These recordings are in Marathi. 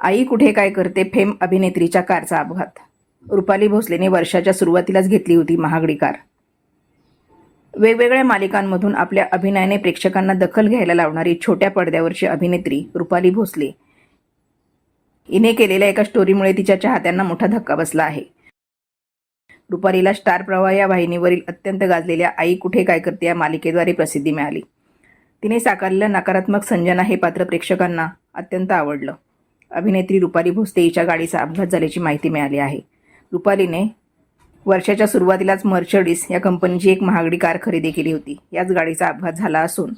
आई कुठे काय करते फेम अभिनेत्रीच्या कारचा अपघात. रुपाली भोसलेने वर्षाच्या सुरुवातीलाच घेतली होती महागडी कार. वेगवेगळ्या मालिकांमधून आपल्या अभिनयाने प्रेक्षकांना दखल घ्यायला लावणारी छोट्या पडद्यावरची अभिनेत्री रुपाली भोसले. हिने केलेल्या एका स्टोरीमुळे तिच्या चाहत्यांना मोठा धक्का बसला आहे. रुपालीला स्टार प्रवाह या वाहिनीवरील अत्यंत गाजलेल्या आई कुठे काय करते या मालिकेद्वारे प्रसिद्धी मिळाली. तिने साकारलेलं नकारात्मक संजना हे पात्र प्रेक्षकांना अत्यंत आवडलं. अभिनेत्री रुपाली भोसले हिच्या गाडीचा अपघात झाल्याची माहिती मिळाली आहे. रुपालीने वर्षाच्या सुरुवातीलाच मर्चडीस या कंपनीची एक महागडी कार खरेदी केली होती. याच गाडीचा अपघात झाला असून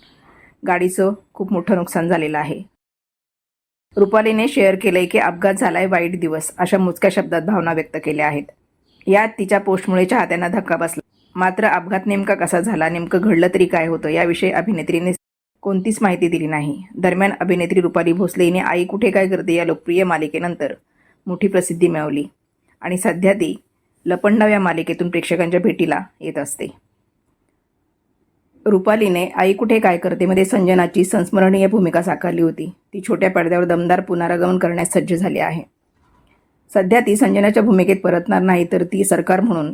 गाडीचं खूप मोठं नुकसान झालेलं आहे. रुपालीने शेअर केलंय की अपघात झालाय वाईट दिवस अशा मोजक्या शब्दात भावना व्यक्त केल्या आहेत. यात तिच्या पोस्टमुळे चाहत्यांना धक्का बसला. मात्र अपघात नेमका कसा झाला नेमकं घडलं तरी काय होतं याविषयी अभिनेत्रीने कोणतीच माहिती दिली नाही. दरम्यान अभिनेत्री रुपाली भोसले हिने आई कुठे काय करते या लोकप्रिय मालिकेनंतर मोठी प्रसिद्धी मिळवली. आणि सध्या ती लपंडाव या मालिकेतून प्रेक्षकांच्या भेटीला येत असते. रुपालीने आई कुठे काय करतेमध्ये संजनाची संस्मरणीय भूमिका साकारली होती. ती छोट्या पडद्यावर दमदार पुनरागमन करण्यास सज्ज झाली आहे. सध्या ती संजनाच्या भूमिकेत परतणार नाही तर ती सरकार म्हणून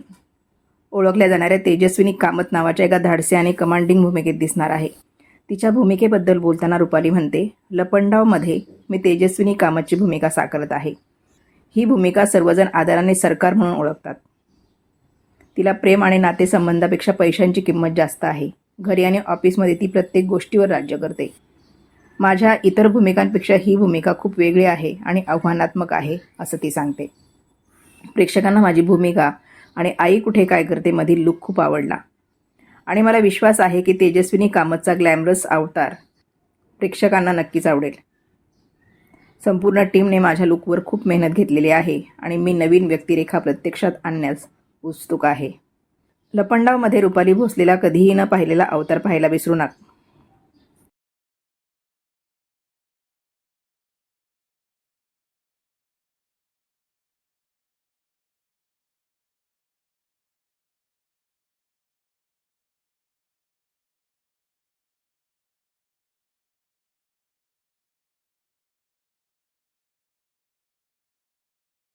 ओळखल्या जाणाऱ्या तेजस्विनी कामत नावाच्या एका धाडसे आणि कमांडिंग भूमिकेत दिसणार आहे. तिच्या भूमिकेबद्दल बोलताना रुपाली म्हणते लपंडावमध्ये मी तेजस्विनी कामतची भूमिका साकारत आहे. ही भूमिका सर्वजण आदराने सरकार म्हणून ओळखतात. तिला प्रेम आणि नातेसंबंधापेक्षा पैशांची किंमत जास्त आहे. घरी आणि ऑफिसमध्ये ती प्रत्येक गोष्टीवर राज्य करते. माझ्या इतर भूमिकांपेक्षा ही भूमिका खूप वेगळी आहे आणि आव्हानात्मक आहे असं ती सांगते. प्रेक्षकांना माझी भूमिका आणि आई कुठे काय करते मधील लुक खूप आवडला. आणि मला विश्वास आहे की तेजस्विनी कामतचा ग्लॅमरस अवतार प्रेक्षकांना नक्कीच आवडेल. संपूर्ण टीमने माझ्या लुकवर खूप मेहनत घेतलेली आहे आणि मी नवीन व्यक्तिरेखा प्रत्यक्षात आणण्यास उत्सुक आहे. लपंडावमध्ये रुपाली भोसलेला कधीही न पाहिलेला अवतार पाहायला विसरू नका.